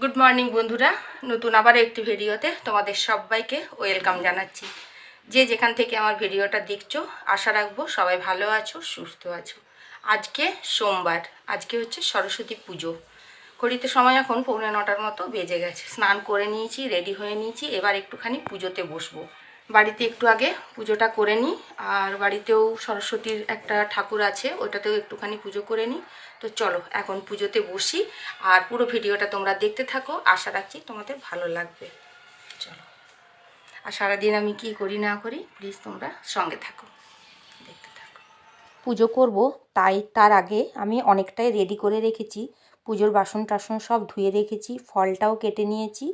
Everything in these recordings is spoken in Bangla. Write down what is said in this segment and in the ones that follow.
গুড মর্নিং বন্ধুরা। নতুন আবার একটি ভিডিওতে তোমাদের সবাইকে ওয়েলকাম জানাচ্ছি। যে যেখান থেকে আমার ভিডিওটা দেখছ, আশা রাখব সবাই ভালো আছো, সুস্থ আছো। আজকে সোমবার, আজকে হচ্ছে সরস্বতী পুজো। ঘড়িতে সময় এখন পৌনে নটার মতো বেজে গেছে। স্নান করে নিয়েছি, রেডি হয়ে নিয়েছি, এবার একটুখানি পুজোতে বসবো। বাড়িতে একটু আগে পুজোটা করে নিই, আর বাড়িতেও সরস্বতীর একটা ঠাকুর আছে ওটাতেও একটুখানি পুজো করে নিই। তো চলো, এখন পুজোতে বসি, আর পুরো ভিডিওটা তোমরা দেখতে থাকো, আশা রাখছি তোমাদের ভালো লাগবে। চলো, আর সারাদিন আমি কি করি না করি প্লিজ তোমরা সঙ্গে থাকো, দেখতে থাকো। পুজো করব, তাই তার আগে আমি অনেকটাই রেডি করে রেখেছি। পুজোর বাসন টাসন সব ধুয়ে রেখেছি, ফলটাও কেটে নিয়েছি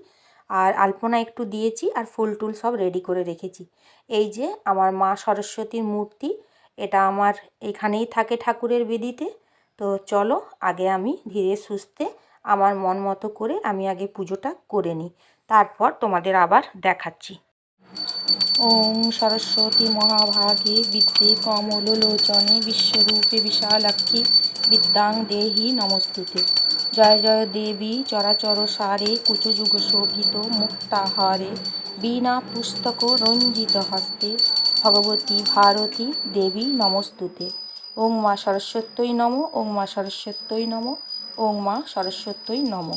আর আলপনা একটু দিয়েছি আর ফুল টুল সব রেডি করে রেখেছি। এই যে আমার মা সরস্বতীর মূর্তি, এটা আমার এখানেই থাকে ঠাকুরের বেদিতে। তো চলো আগে আমি ধীরে সুস্থে আমার মন মতো করে আমি আগে পুজোটা করে নিই। তারপর তোমাদের আবার দেখাচ্ছি। ওম সরস্বতী মহাভাগে বিদ্যে কমলোচনে বিশ্বরূপে বিশালাক্ষী বিদ্যাং দেহি নমস্তুতে। জয় জয় দেবী চরাচর সারে কুচযুগ শোভিত মুক্তাহারে বিনা পুস্তক রঞ্জিত হস্তে, ভগবতী ভারতী দেবী নমস্তুতে। ওং মা সরস্বত্যই নম, ওং মা সরস্বত্যই নম, ওং মা সরস্বত্যই নম।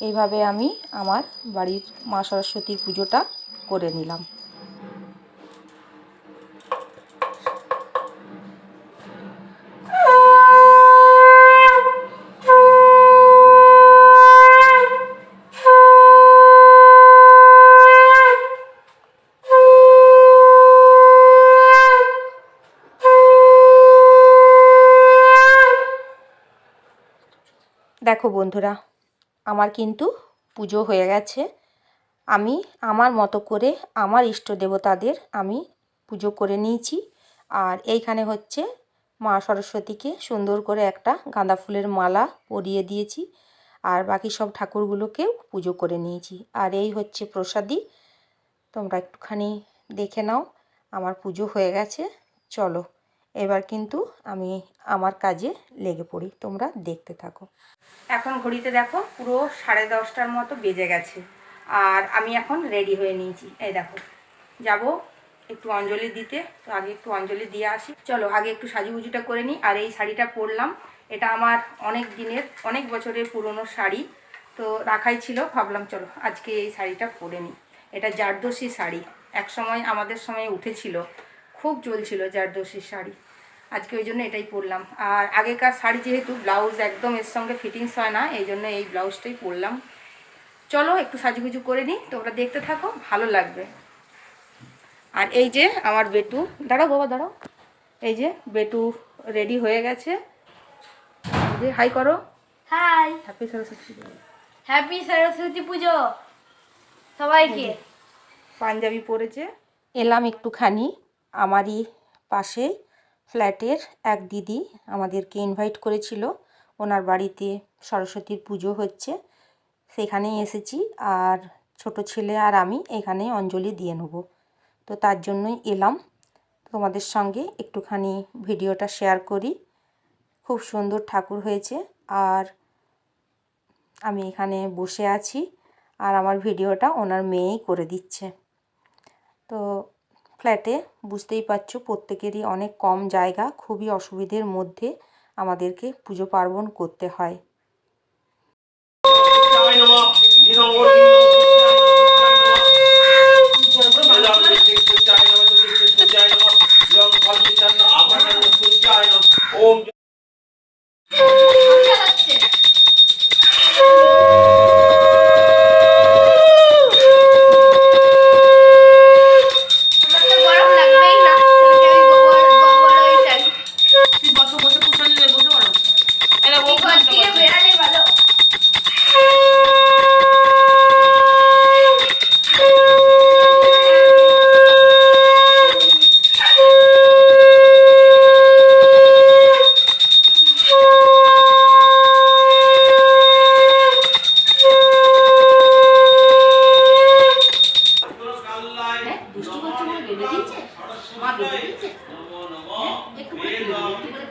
এইভাবে আমি আমার বাড়ির মা সরস্বতীর পুজোটা করে নিলাম। দেখো বন্ধুরা, আমার কিন্তু পুজো হয়ে গেছে। আমি আমার মতো করে আমার ইষ্ট দেবতাদের আমি পুজো করে নিয়েছি। আর এইখানে হচ্ছে মা সরস্বতীকে সুন্দর করে একটা গাঁদা ফুলের মালা পরিয়ে দিয়েছি। আর বাকি সব ঠাকুরগুলোকেও পুজো করে নিয়েছি। আর এই হচ্ছে প্রসাদী তোমরা একটুখানি দেখে নাও, আমার পুজো হয়ে গেছে। চলো। এবার কিন্তু আমি আমার কাজে লেগে পড়ি। তোমরা দেখতে থাকো। এখন ঘড়িতে দেখো পুরো সাড়ে দশটার মতো বেজে গেছে। আর আমি এখন রেডি হয়ে নিয়েছি। এই দেখো, যাব একটু অঞ্জলি দিতে। তো আগে একটু অঞ্জলি দিয়ে আসি। চলো, আগে একটু সাজুগুজুটা করে নিই। আর এই শাড়িটা পরলাম। এটা আমার অনেক দিনের, অনেক বছরের পুরনো শাড়ি। তো রাখাই ছিল, ভাবলাম চলো আজকে এই শাড়িটা পরে নিই। এটা জারদোষী শাড়ি। এক সময় আমাদের সময় উঠেছিল। খুব চলছিল জারদোষী শাড়ি। আজকে ওই জন্য এটাই পরলাম। আর আগেকার শাড়ি যেহেতু ব্লাউজ একদম এর সঙ্গে ফিটিংস হয় না এই জন্য এই ব্লাউজটাই পরলাম। চলো একটু সাজুগুজু করে নিই তোমরা দেখতে থাকো ভালো লাগবে। আর এই যে আমার বেটু দাঁড়াও বাবা দাঁড়াও। এই যে বেটু রেডি হয়ে গেছে। যে হাই করো। হাই হ্যাপি সরস্বতী পুজো। হ্যাপি সরস্বতী পুজো সবাইকে। পাঞ্জাবি পরেছে। এলাম একটুখানি। আমারই পাশে ফ্ল্যাটের এক দিদি আমাদেরকে ইনভাইট করেছিল। ওনার বাড়িতে সরস্বতীর পুজো হচ্ছে। সেখানেই এসেছি আর ছোট ছেলে আর আমি এখানে অঞ্জলি দিয়ে নেব। তো তার জন্যই এলাম। তোমাদের সঙ্গে একটুখানি ভিডিওটা শেয়ার করি। খুব সুন্দর ঠাকুর হয়েছে আর আমি এখানে বসে আছি আর আমার ভিডিওটা ওনার মেয়েই করে দিচ্ছে। তো ফ্ল্যাটে, বুঝতেই পারছ প্রত্যেকেরই অনেক কম জায়গা, খুবই অসুবিধের মধ্যে আমাদেরকে পুজো পার্বণ করতে হয়।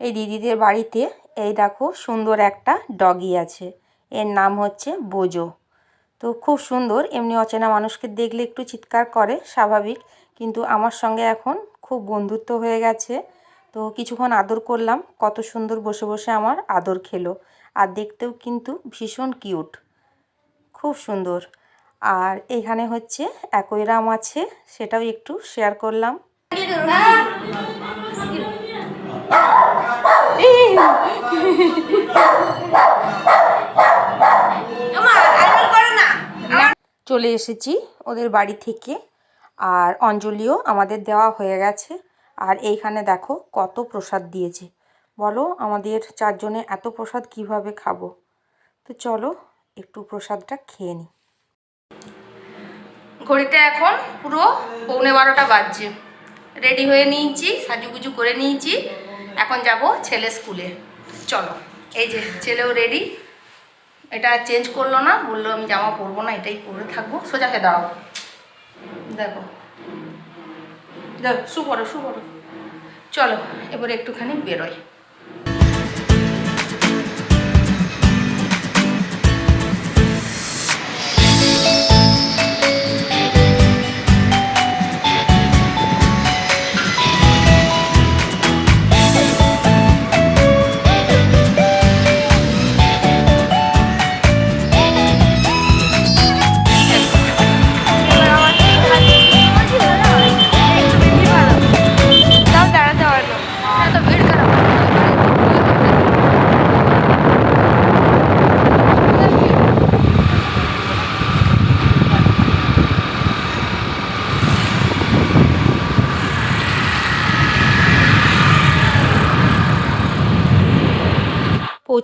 এই দিদিদের বাড়িতে এই দেখো সুন্দর একটা ডগি আছে। এর নাম হচ্ছে বোজো। তো খুব সুন্দর, এমনি অচেনা মানুষকে দেখলে একটু চিৎকার করে, স্বাভাবিক। কিন্তু আমার সঙ্গে এখন খুব বন্ধুত্ব হয়ে গেছে। তো কিছুক্ষণ আদর করলাম, কত সুন্দর বসে বসে আমার আদর খেলো। আর দেখতেও কিন্তু ভীষণ কিউট, খুব সুন্দর। আর এখানে হচ্ছে অ্যাকোয়ারাম আছে, সেটাও একটু শেয়ার করলাম। চলে এসেছি ওদের বাড়ি থেকে, আর অঞ্জলিও আমাদের দেওয়া হয়ে গেছে। আর এইখানে দেখো কত প্রসাদ দিয়েছে। বলো আমাদের চারজনে এত প্রসাদ কীভাবে খাব? তো চলো একটু প্রসাদটা খেয়ে নিই ঘড়িতে এখন পুরো পৌনে বারোটা বাজছে। রেডি হয়ে নিয়েছি, সাজুগুজু করে নিয়েছি। এখন যাব ছেলে স্কুলে। চলো, এই যে ছেলেও রেডি এটা চেঞ্জ করল না, বলল আমি জামা পরবো না, এটাই পরে থাকব। সোজাকে দাও দেখো। দেখো, শু পড়ো শু পড়ো চলো, এবারে একটুখানি বেরোয়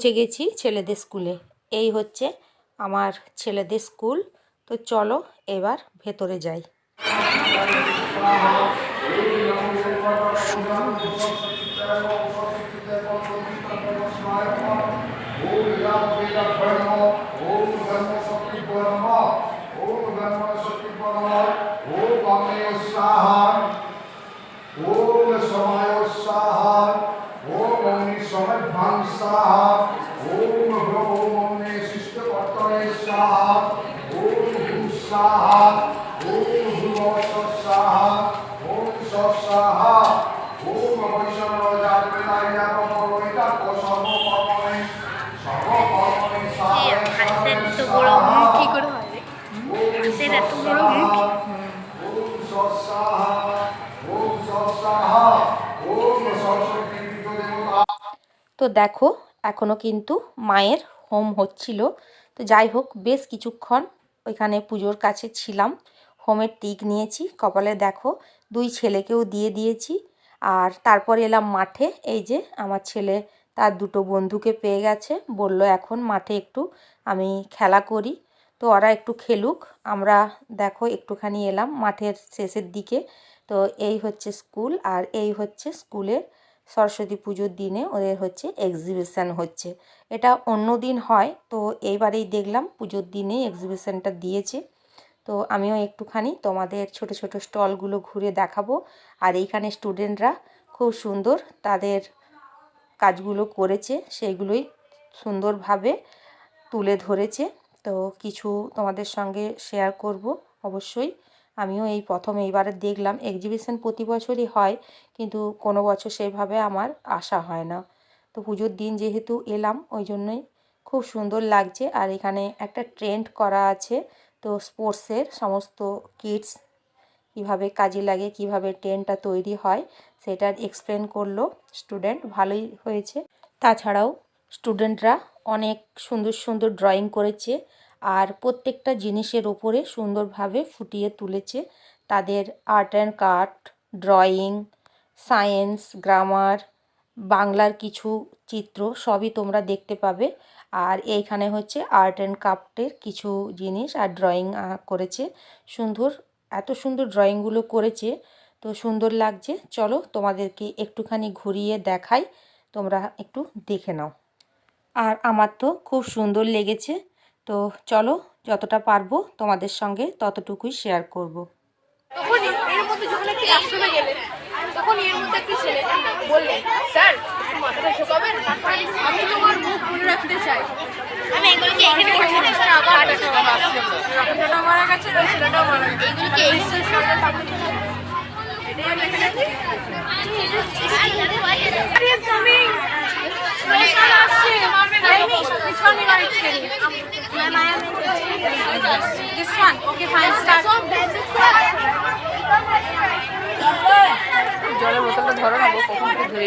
পৌঁছে গেছি ছেলেদের স্কুলে। এই হচ্ছে আমার ছেলেদের স্কুল। তো চলো এবার ভেতরে যাই। তো দেখো এখনও কিন্তু মায়ের হোম হচ্ছিল। তো যাই হোক, বেশ কিছুক্ষণ ওইখানে পুজোর কাছে ছিলাম। হোমের টিক নিয়েছি, কপালে দেখো দুই ছেলেকেও দিয়ে দিয়েছি। আর তারপর এলাম মাঠে, এই যে আমার ছেলে তার দুটো বন্ধুকে পেয়ে গেছে। বলল, এখন মাঠে একটু আমি খেলা করি। তো ওরা একটু খেলুক, আমরা দেখো একটুখানি এলাম মাঠের শেষের দিকে। তো এই হচ্ছে স্কুল, আর এই হচ্ছে স্কুলের সরস্বতী পুজোর দিনে ওদের হচ্ছে এক্সিবিশান হচ্ছে। এটা অন্য দিন হয়, তো এইবারেই দেখলাম পুজোর দিনে এক্সিবিশানটা দিয়েছে। তো আমিও একটুখানি তোমাদের ছোট ছোট স্টলগুলো ঘুরে দেখাবো। আর এইখানে স্টুডেন্টরা খুব সুন্দর তাদের কাজগুলো করেছে, সেইগুলোই সুন্দরভাবে তুলে ধরেছে। তো কিছু তোমাদের সঙ্গে শেয়ার করব অবশ্যই। আমিও এই প্রথম এইবারে দেখলাম এক্সিবিশন প্রতি বছরই হয়, কিন্তু কোনো বছর সেভাবে আমার আসা হয় না। তো পুজোর দিন যেহেতু এলাম, ওই জন্যই খুব সুন্দর লাগছে। আর এখানে একটা ট্রেন্ড করা আছে, তো স্পোর্টসের সমস্ত কিটস কীভাবে কাজে লাগে, কীভাবে ট্রেনটা তৈরি হয় সেটার এক্সপ্লেন করল স্টুডেন্ট ভালোই হয়েছে। তাছাড়াও স্টুডেন্টরা অনেক সুন্দর সুন্দর ড্রয়িং করেছে। আর প্রত্যেকটা জিনিসের ওপরে সুন্দরভাবে ফুটিয়ে তুলেছে তাদের art and craft drawing science grammar বাংলার কিছু চিত্র সবই তোমরা দেখতে পাবে। আর এইখানে হচ্ছে আর্ট অ্যান্ড ক্রাফটের কিছু জিনিস আর ড্রয়িং করেছে। সুন্দর, এত সুন্দর ড্রয়িংগুলো করেছে, তো সুন্দর লাগছে। চলো তোমাদেরকে একটুখানি ঘুরিয়ে দেখাই, তোমরা একটু দেখে নাও। আর আমার তো খুব সুন্দর লেগেছে। তো চলো যতটা পারব তোমাদের সঙ্গে ততটুকুই শেয়ার করব। তখন এর মধ্যে যখন একটি আশ্রমে গেলেন তখন এর মধ্যে একটি ছেলে বললেন স্যার মাথাটা ঝোঁকাবেন? আমি তোমার মুখ মনে রাখতে চাই। আমি এগুলোকে এখানে করছি না। স্যার আবার ছেলেটা মারা গেছে ছেলেটাও মারা গেছে। This one. Okay, fine. Start. জলের বোতলটা ধরো না কখন ধরে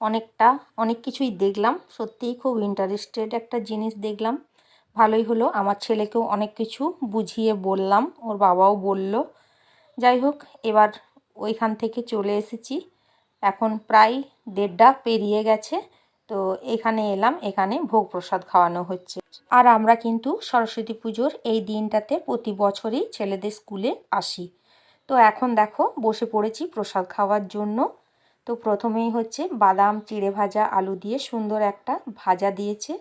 অনেকটা, অনেক কিছুই দেখলাম। সত্যিই খুব ইন্টারেস্টেড একটা জিনিস দেখলাম। ভালোই হলো, আমার ছেলেকেও অনেক কিছু বুঝিয়ে বললাম, ওর বাবাও বলল। যাই হোক, এবার ওইখান থেকে চলে এসেছি। এখন প্রায় দেড়টা পেরিয়ে গেছে, তো এখানে এলাম, এখানে ভোগ প্রসাদ খাওয়ানো হচ্ছে। আর আমরা কিন্তু সরস্বতী পুজোর এই দিনটাতে প্রতি বছরই ছেলেদের স্কুলে আসি। তো এখন দেখো, বসে পড়েছি প্রসাদ খাওয়ার জন্য। তো প্রথমেই হচ্ছে বাদাম, চিড়ে ভাজা, আলু দিয়ে সুন্দর একটা ভাজা দিয়েছে।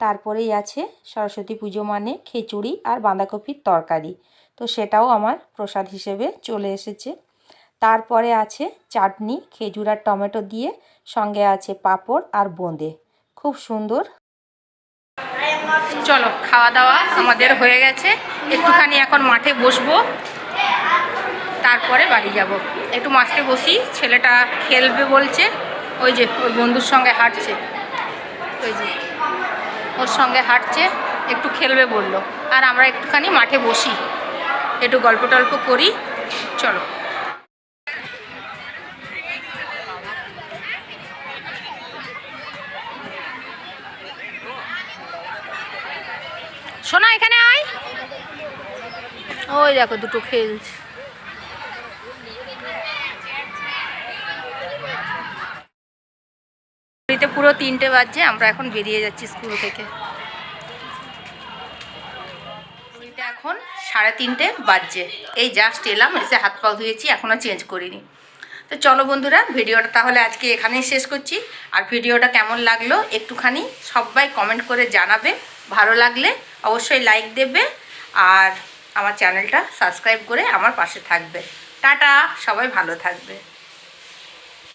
তারপরেই আছে সরস্বতী পুজো মানে খিচুড়ি আর বাঁধাকপির তরকারি। তো সেটাও আমার প্রসাদ হিসেবে চলে এসেছে। তারপরে আছে চাটনি, খেজুর আর টমেটো দিয়ে, সঙ্গে আছে পাঁপড় আর বোঁদে। খুব সুন্দর। চলো, খাওয়া দাওয়া আমাদের হয়ে গেছে। একটুখানি এখন মাঠে বসবো। তারপরে বাড়ি যাব। একটু মাঠে বসি, ছেলেটা খেলবে বলছে। ওই যে ওই বন্ধুর সঙ্গে হাঁটছে। ওই যে, ওর সঙ্গে হাঁটছে, একটু খেলবে বলল। আর আমরা একটুখানি মাঠে বসি। একটু গল্প টল্প করি। চলো। শোনা এখানে আয়। ওই দেখো, দুটো খেলছে ঘড়িতে পুরো তিনটে বাজছে আমরা এখন বেরিয়ে যাচ্ছি স্কুল থেকে। এখন সাড়ে তিনটে বাজছে। এই জাস্ট এলাম এসে হাত পা ধুয়েছি, এখনও চেঞ্জ করিনি। তো চলো বন্ধুরা, ভিডিওটা তাহলে আজকে এখানেই শেষ করছি। আর ভিডিওটা কেমন লাগল একটুখানি সবাই কমেন্ট করে জানাবে। ভালো লাগলে অবশ্যই লাইক দেবে আর আমার চ্যানেলটা সাবস্ক্রাইব করে আমার পাশে থাকবে। টাটা, সবাই ভালো থাকবে।